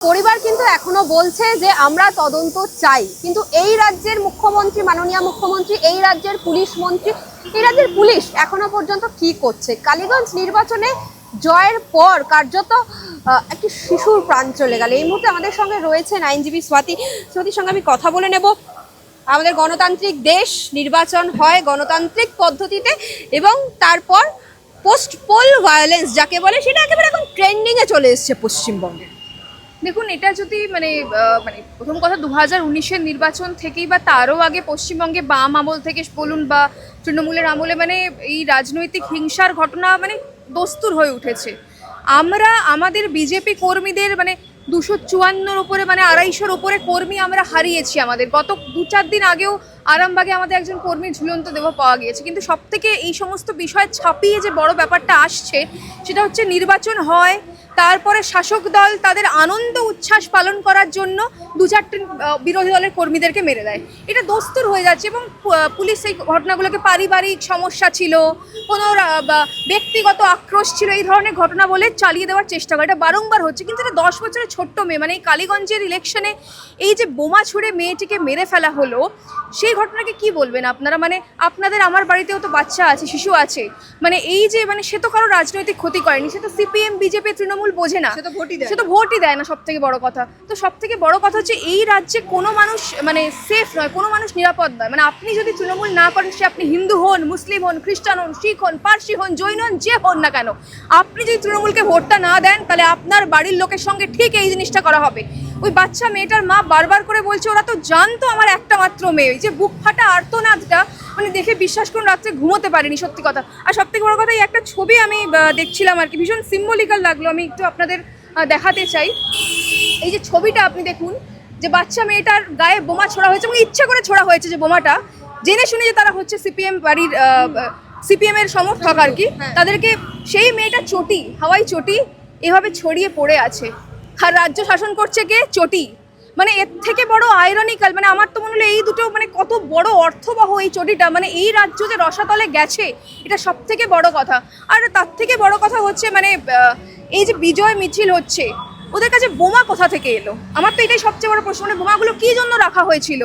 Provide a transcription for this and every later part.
পরিবার কিন্তু এখনও বলছে যে আমরা তদন্ত চাই। কিন্তু এই রাজ্যের মুখ্যমন্ত্রী, মাননীয় মুখ্যমন্ত্রী, এই রাজ্যের পুলিশ মন্ত্রী, এই রাজ্যের পুলিশ এখনও পর্যন্ত কি করছে? কালীগঞ্জ নির্বাচনে জয়ের পর কার্যত একটি শিশুর প্রাণ চলে গেল। এই মুহূর্তে আমাদের সঙ্গে রয়েছেন আইনজীবী স্বাতি। স্বাতির সঙ্গে আমি কথা বলে নেব। আমাদের গণতান্ত্রিক দেশ নির্বাচন হয় গণতান্ত্রিক পদ্ধতিতে এবং তারপর পোস্ট পোল ভায়োলেন্স যাকে বলে, সেটা একেবারে এখন ট্রেন্ডিংয়ে চলে এসছে পশ্চিমবঙ্গে। দেখুন, এটা যদি মানে মানে প্রথম কথা দু হাজার উনিশের নির্বাচন থেকেই বা তারও আগে পশ্চিমবঙ্গে বাম আমল থেকে বলুন বা তৃণমূলের আমলে মানে এই রাজনৈতিক হিংসার ঘটনা মানে দস্তুর হয়ে উঠেছে। আমরা, আমাদের বিজেপি কর্মীদের মানে দুশো চুয়ান্নর উপরে মানে আড়াইশোর উপরে কর্মী আমরা হারিয়েছি আমাদের। গত দু চার দিন আগেও আরামবাগে আমাদের একজন কর্মীর ঝুলন্ত দেহ পাওয়া গিয়েছে। কিন্তু সব থেকে এই সমস্ত বিষয় ছাপিয়ে যে বড় ব্যাপারটা আসছে, সেটা হচ্ছে নির্বাচন হয় তারপরে শাসক দল তাদের আনন্দ উচ্ছ্বাস পালন করার জন্য দু চারটে বিরোধী দলের কর্মীদেরকে মেরে দেয়। এটা দস্তুর হয়ে যাচ্ছে এবং পুলিশ এই ঘটনাগুলোকে পারিবারিক সমস্যা ছিল কোনো বা ব্যক্তিগত আক্রোশ ছিল এই ধরনের ঘটনা বলে চালিয়ে দেওয়ার চেষ্টা করে। এটা বারংবার হচ্ছে। কিন্তু এটা দশ বছরের ছোট্ট মেয়ে মানে এই কালীগঞ্জের ইলেকশনে এই যে বোমা ছুড়ে মেয়েটিকে মেরে ফেলা হলো সেই ঘটনাকে কি বলবেন আপনারা? মানে আপনাদের আমার বাড়িতেও তো বাচ্চা আছে শিশু আছে। মানে এই যে মানে সে তো কারও রাজনৈতিক ক্ষতি করেনি। সে তো সিপিএম বিজেপি তৃণমূল বোঝে না। সে তো ভোটই দেয় সে তো ভোটই দেয় না সব থেকে বড় কথা। তো সব থেকে বড় কথা হচ্ছে এই রাজ্যে কোনো মানুষ মানে সেফ নয় কোনো মানুষ নিরাপদ নয়। মানে আপনি যদি তৃণমূল না করেন সে আপনি হিন্দু হন মুসলিম হন খ্রিস্টান হন শিখ হন পার্সি হন জৈন হন যে হন না কেন। আপনি যদি তৃণমূলকে ভোটটা না দেন, তাহলে আপনার বাড়ির লোকের সঙ্গে ঠিক এই জিনিসটা করা হবে। ওই বাচ্চা মেয়েটার মা বারবার করে বলছে, ওরা তো জানতো আমার একটা মাত্র মেয়ে। যে বুক ফাটা আর্তনাদটা মানে দেখে বিশ্বাস করুন, রাত্রে ঘুমোতে পারিনি, সত্যি কথা। আর সব থেকে বড় কথা, এই একটা ছবি আমি দেখছিলাম আর কি, ভীষণ সিম্বলিক্যাল লাগল। আমি একটু আপনাদের দেখাতে চাই। এই যে ছবিটা আপনি দেখুন, যে বাচ্চা মেয়েটার গায়ে বোমা ছোড়া হয়েছে এবং ইচ্ছা করে ছোড়া হয়েছে যে বোমাটা। জেনে শুনে যে তারা হচ্ছে সিপিএম বাড়ির সিপিএম এর সমর্থক আর কি হ্যাঁ। তাদেরকে সেই মেয়েটা চটি হাওয়াই চটি এভাবে ছড়িয়ে পড়ে আছে। আর রাজ্য শাসন করছে কে? চটি। মানে এর থেকে বড় আয়রনিক্যাল মানে আমার তো মনে হলো এই দুটো মানে কত বড় অর্থবহ এই চটিটা মানে এই রাজ্য যে রসাতলে গেছে এটা সব থেকে বড় কথা। আর তার থেকে বড় কথা হচ্ছে মানে এই যে বিজয় মিছিল হচ্ছে ওদের কাছে বোমা কোথা থেকে এলো? আমার তো এটাই সবচেয়ে বড় প্রশ্ন মানে বোমাগুলো কি জন্য রাখা হয়েছিল?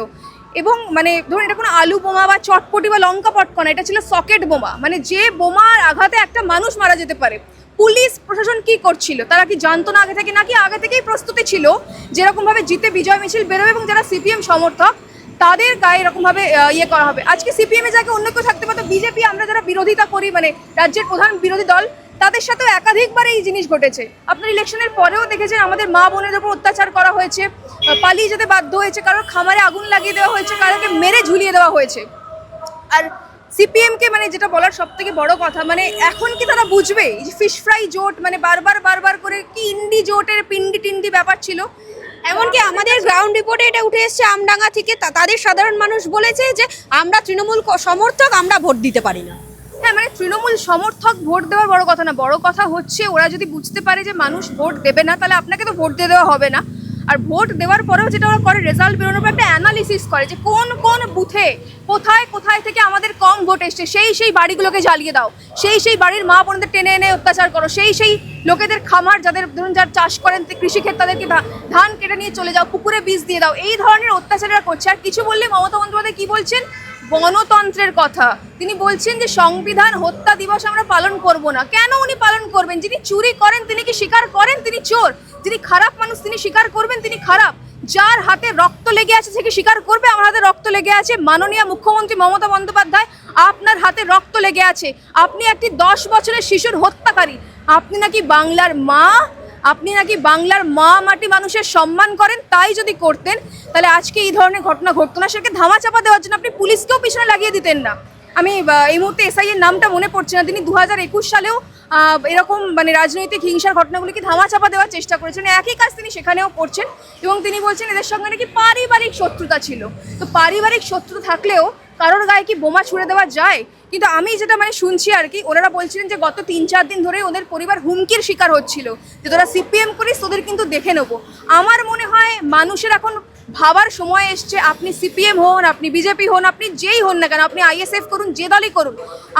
এবং মানে ধরুন এটা কোনো আলু বোমা বা চটপটি বা লঙ্কা পটকনা, এটা ছিল সকেট বোমা। মানে যে বোমার আঘাতে একটা মানুষ মারা যেতে পারে। পুলিশ, প্রশাসন কি করছিল? তারা কি জানতো না আগে থেকে? নাকি আগে থেকেই প্রস্তুতি ছিল যেরকমভাবে জিতে বিজয় মিছিল বেরোবে এবং যারা সিপিএম সমর্থক, তাদের গায়ে এরকমভাবে ইয়ে করা হবে। আজকে সিপিএম জায়গায় অন্য কেউ থাকতে পারতো, বিজেপি আমরা যারা বিরোধিতা করি মানে রাজ্যের প্রধান বিরোধী দল তাদের সাথেও একাধিকবার এই জিনিস ঘটেছে। আপনার ইলেকশনের পরেও দেখেছেন আমাদের মা বোনের উপর অত্যাচার করা হয়েছে পালিয়ে যেতে বাধ্য হয়েছে, কারোর খামারে আগুন লাগিয়ে দেওয়া হয়েছে, কারোকে মেরে ঝুলিয়ে দেওয়া হয়েছে। আর সিপিএমকে মানে যেটা বলার সব থেকে বড় কথা মানে এখন কি তারা বুঝবে? ফিশ ফ্রাই জোট মানে বারবার বারবার করে কি ইন্ডি জোটের পিন্ডি টিন্ডি ব্যাপার ছিল। এমনকি আমাদের গ্রাউন্ড রিপোর্টে এটা উঠে এসেছে, আমডাঙ্গা থেকে। তাদের সাধারণ মানুষ বলেছে যে, আমরা তৃণমূল সমর্থক, আমরা ভোট দিতে পারি না। হ্যাঁ মানে তৃণমূল সমর্থক ভোট দেওয়ার বড় কথা না, বড় কথা হচ্ছে ওরা যদি বুঝতে পারে যে মানুষ ভোট দেবে না, তাহলে আপনাকে তো ভোট দিয়ে দেওয়া হবে না। আর ভোট দেওয়ার পরেও যেটা ওরা করে রেজাল্ট বেরোনোর পর একটা অ্যানালিসিস করে যে কোন কোন বুথে কোথায় কোথায় থেকে আমাদের কম ভোট এসছে, সেই সেই বাড়িগুলোকে জ্বালিয়ে দাও। সেই সেই বাড়ির মা বোনদের টেনে এনে অত্যাচার করো। সেই সেই লোকেদের খামার যাদের ধরুন যারা চাষ করেন কৃষিক্ষেত্র তাদেরকে ধান কেটে নিয়ে চলে যাও, পুকুরে বীজ দিয়ে দাও। এই ধরনের অত্যাচাররা করছে। আর কিছু বললে মমতা বন্দ্যোপাধ্যায় কি বলছেন? গণতন্ত্রের কথা। তিনি বলছেন যে সংবিধান হত্যা দিবস আমরা পালন করব না। কেন উনি পালন করবেন? যিনি চুরি করেন, তিনি কি স্বীকার করেন? তিনি চোর। যিনি খারাপ মানুষ, তিনি স্বীকার করবেন, তিনি খারাপ। যার হাতে রক্ত লেগে আছে, সে কি স্বীকার করবে? আমার হাতে রক্ত লেগে আছে মাননীয় মুখ্যমন্ত্রী মমতা বন্দ্যোপাধ্যায়। আপনার হাতে রক্ত লেগে আছে। আপনি একটি দশ বছরের শিশুর হত্যাকারী। আপনি নাকি বাংলার মা? আপনি নাকি বাংলার মা মাটি মানুষের সম্মান করেন, তাই যদি করতেন, তাহলে আজকে এই ধরনের ঘটনা ঘটতো না। সেটাকে ধামা চাপা দেওয়ার জন্য আপনি পুলিশকেও পিছনে লাগিয়ে দিতেন না। আমি এই মুহূর্তে এসআই এর নামটা মনে পড়ছে না। তিনি দু হাজার একুশ সালেও এরকম মানে রাজনৈতিক হিংসার ঘটনাগুলিকে ধামা চাপা দেওয়ার চেষ্টা করেছেন। একই কাজ তিনি সেখানেও করছেন এবং তিনি বলছেন, এদের সঙ্গে নাকি পারিবারিক শত্রুতা ছিল। তো পারিবারিক শত্রুতা থাকলেও কারোর গায়ে কি বোমা ছুড়ে দেওয়া যায়? কিন্তু আমি যেটা মানে শুনছি আর কি, ওনারা বলছিলেন যে গত তিন চার দিন ধরে ওদের পরিবার হুমকির শিকার হচ্ছিল যে তোরা সিপিএম করিস, তোদের কিন্তু দেখে নেব। আমার মনে হয় মানুষের এখন ভাবার সময় এসছে, আপনি সিপিএম হন, আপনি বিজেপি হন, আপনি যেই হন না কেন, আপনি আইএসএফ করুন, যে দলই করুন,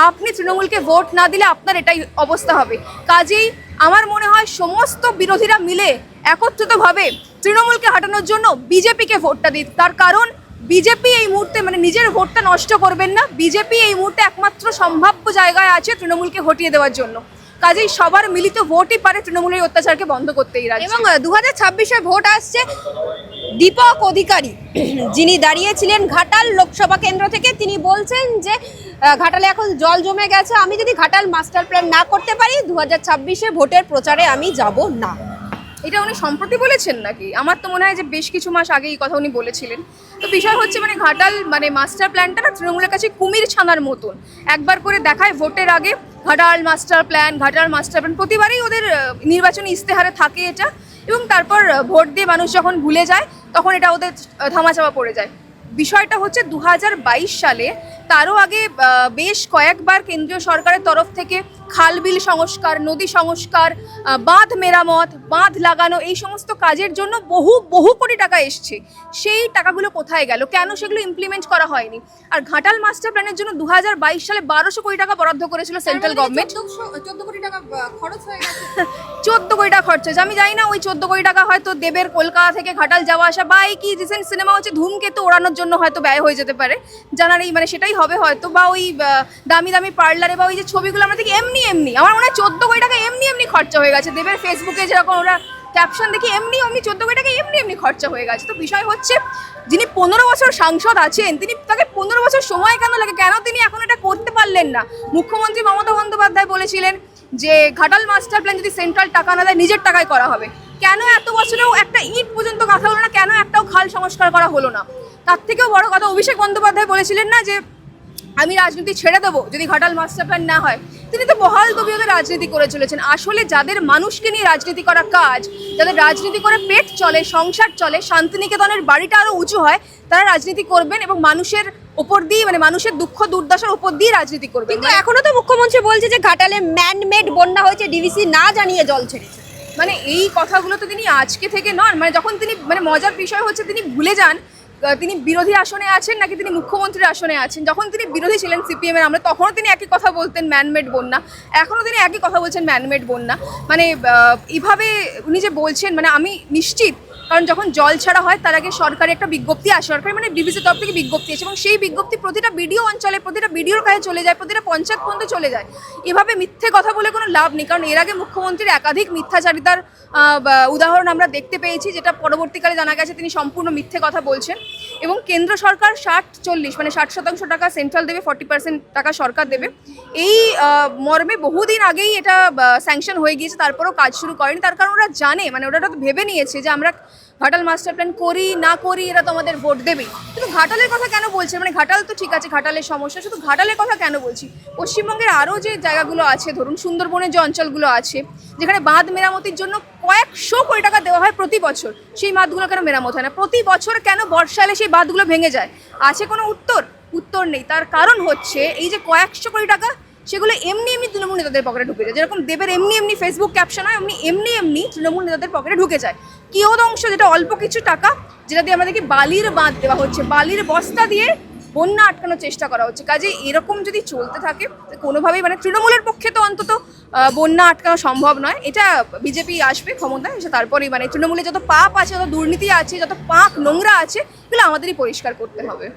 আপনি তৃণমূলকে ভোট না দিলে আপনার এটাই অবস্থা হবে। কাজেই আমার মনে হয় সমস্ত বিরোধীরা মিলে একত্রিতভাবে তৃণমূলকে হাঁটানোর জন্য বিজেপিকে ভোটটা দিন তার কারণ বিজেপি এই মুহূর্তে মানে নিজের ভোটটা নষ্ট করবেন না। বিজেপি এই মুহূর্তে একমাত্র সম্ভাব্য জায়গায় আছে তৃণমূলকে হটিয়ে দেওয়ার জন্য। কাজেই সবার মিলিত ভোটই পারে তৃণমূলের অত্যাচারকে বন্ধ করতে এই রাজ্যে। এবং দু হাজার ভোট আসছে দীপক অধিকারী। যিনি দাঁড়িয়েছিলেন ঘাটাল লোকসভা কেন্দ্র থেকে তিনি বলছেন যে ঘাটালে এখন জল জমে গেছে। আমি যদি ঘাটাল মাস্টার প্ল্যান না করতে পারি দু হাজার ছাব্বিশে ভোটের প্রচারে আমি যাব না। এটা উনি সম্প্রতি বলেছেন নাকি? আমার তো মনে হয় যে বেশ কিছু মাস আগে এই কথা উনি বলেছিলেন। তো বিষয় হচ্ছে মানে ঘাটাল মানে মাস্টার প্ল্যানটা না তৃণমূলের কাছে কুমির ছানার মতন। একবার করে দেখায় ভোটের আগে Ghatal master plan Ghatal master plan প্রতিবারই ওদের নির্বাচনী ইস্তেহারে থাকে এটা। এবং তারপর ভোট দিয়ে মানুষ যখন ভুলে যায়, তখন এটা ওদের ধামাচাপা পড়ে যায়। বিষয়টা হচ্ছে দু হাজার বাইশ সালে তারও আগে বেশ কয়েকবার কেন্দ্রীয় সরকারের তরফ থেকে খালবিল সংস্কার নদী সংস্কার বাঁধ মেরামত বাঁধ লাগানো এই সমস্ত কাজের জন্য বহু বহু কোটি টাকা এসছে। সেই টাকাগুলো কোথায় গেল? কেন সেগুলো ইমপ্লিমেন্ট করা হয়নি? আর ঘাটাল মাস্টার প্ল্যানের জন্য দু হাজার বাইশ সালে বারোশো কোটি টাকা বরাদ্দ করেছিল সেন্ট্রাল গভর্নমেন্ট চোদ্দ কোটি টাকা খরচ হয়ে গেছে? চোদ্দ কোটি টাকা খরচ হয়েছে। আমি জানি না ওই চোদ্দ কোটি টাকা হয়তো দেবের কলকাতা থেকে ঘাটাল যাওয়া আসা বা এই কি রিসেন্ট সিনেমা হচ্ছে ধূমকেতু ওড়ানোর জন্য হয়তো ব্যয় হয়ে যেতে পারে। জানার এই মানে সেটাই হবে হয়তো বা ওই দামি দামি পার্লারে বা ওই যে ছবিগুলো আমরা দেখি এমনি এমনি এমনি। আমার মনে হয় চোদ্দ কোটি টাকা এমনি এমনি খরচা হয়ে গেছে। দেবের ফেসবুকে যেরকম ওরা ক্যাপশন দেখি, এমনি এমনি চোদ্দ কোটি টাকা এমনি এমনি খরচা হয়ে গেছে। তো বিষয় হচ্ছে, যিনি পনেরো বছর সাংসদ আছেন, তিনি তাকে পনেরো বছর সময় কেন লাগে? কেন তিনি এখন এটা করতে পারলেন না? মুখ্যমন্ত্রী মমতা বন্দ্যোপাধ্যায় বলেছিলেন যে, ঘাটাল মাস্টার প্ল্যান যদি সেন্ট্রাল টাকা না দেয়, নিজের টাকায় করা হবে। কেন এত বছরেও একটা ইট পর্যন্ত গাঁথা হলো না? কেন একটাও খাল সংস্কার করা হলো না? তার থেকেও বড় কথা অভিষেক বন্দ্যোপাধ্যায় বলেছিলেন না যে, আমি রাজনীতি ছেড়ে দেবো, যদি ঘাটাল মাস্টার প্ল্যান না হয়। তিনি তো বহাল তবিয়তে রাজনীতি করে চলেছেন। আসলে যাদের মানুষকে নিয়ে রাজনীতি করা কাজ যাদের রাজনীতি করে পেট চলে সংসার চলে শান্তিনিকেতনের বাড়িটা আরও উঁচু হয় তারা রাজনীতি করবেন এবং মানুষের ওপর দিয়ে মানে মানুষের দুঃখ দুর্দশার উপর দিয়ে রাজনীতি করবেন। কিন্তু এখনও তো মুখ্যমন্ত্রী বলছে যে ঘাটালে ম্যানমেড বন্যা হয়েছে ডিভিসি না জানিয়ে জল ছেড়েছে। মানে এই কথাগুলো তো তিনি আজকে থেকে নন মানে যখন তিনি মানে মজার বিষয় হচ্ছে তিনি ভুলে যান তিনি বিরোধী আসনে আছেন নাকি তিনি মুখ্যমন্ত্রীর আসনে আছেন? যখন তিনি বিরোধী ছিলেন সিপিএমের, আমরা তখনও তিনি একই কথা বলতেন, ম্যানমেড বন্যা। এখনও তিনি একই কথা বলছেন, ম্যানমেড বন্যা। মানে এভাবে উনি যে বলছেন মানে আমি নিশ্চিত কারণ যখন জল ছাড়া হয়, তার আগে সরকারি একটা বিজ্ঞপ্তি আসে। সরকারি মানে ডিভিসি তরফ থেকে বিজ্ঞপ্তি আসে এবং সেই বিজ্ঞপ্তি প্রতিটা বিডিও অঞ্চলে, প্রতিটা বিডিওর কাছে চলে যায়, প্রতিটা পঞ্চায়েত পর্যন্ত চলে যায়। এভাবে মিথ্যে কথা বলে কোনো লাভ নেই, কারণ এর আগে মুখ্যমন্ত্রীর একাধিক মিথ্যাচারিতার উদাহরণ আমরা দেখতে পেয়েছি, যেটা পরবর্তীকালে জানা গেছে তিনি সম্পূর্ণ মিথ্যে কথা বলছেন। এবং কেন্দ্র সরকার ষাট চল্লিশ মানে ষাট শতাংশ টাকা সেন্ট্রাল দেবে ফর্টি পার্সেন্ট টাকা সরকার দেবে। এই মর্মে বহুদিন আগেই এটা স্যাংশন হয়ে গিয়েছে, তারপরেও কাজ শুরু করেনি। তার কারণ ওরা জানে মানে ওরা তো ভেবে নিয়েছে যে আমরা ঘাটাল মাস্টার প্ল্যান করি, না করি, এরা তো আমাদের ভোট দেবেই। কিন্তু ঘাটালের কথা কেন বলছে? মানে ঘাটাল তো ঠিক আছে, ঘাটালের সমস্যা, শুধু ঘাটালের কথা কেন বলছি? পশ্চিমবঙ্গের আরও যে জায়গাগুলো আছে, ধরুন সুন্দরবনের যে অঞ্চলগুলো আছে, যেখানে বাঁধ মেরামতির জন্য কয়েকশো কোটি টাকা দেওয়া হয় প্রতি বছর। সেই বাঁধগুলো কেন মেরামত হয় না? প্রতি বছর কেন বর্ষালে সেই বাঁধগুলো ভেঙে যায়? আছে কোনো উত্তর? উত্তর নেই। তার কারণ হচ্ছে এই যে কয়েকশো কোটি টাকা, সেগুলো এমনি এমনি তৃণমূল নেতাদের পকেটে ঢুকে যায়। যেরকম দেবের এমনি এমনি ফেসবুক ক্যাপশন হয় এমনি এমনি এমনি তৃণমূল নেতাদের পকেটে ঢুকে যায়। কিয়দ অংশ যেটা অল্প কিছু টাকা, যেটা দিয়ে আমাদেরকে বালির বাঁধ দেওয়া হচ্ছে। বালির বস্তা দিয়ে বন্যা আটকানোর চেষ্টা করা হচ্ছে। কাজে এরকম যদি চলতে থাকে কোনোভাবেই মানে তৃণমূলের পক্ষে তো অন্তত বন্যা আটকানো সম্ভব নয়। এটা বিজেপি আসবে ক্ষমতায় এসে তারপরেই মানে তৃণমূলে যত পাপ আছে, যত দুর্নীতি আছে, যত পাক নোংরা আছে, এগুলো আমাদেরই পরিষ্কার করতে হবে।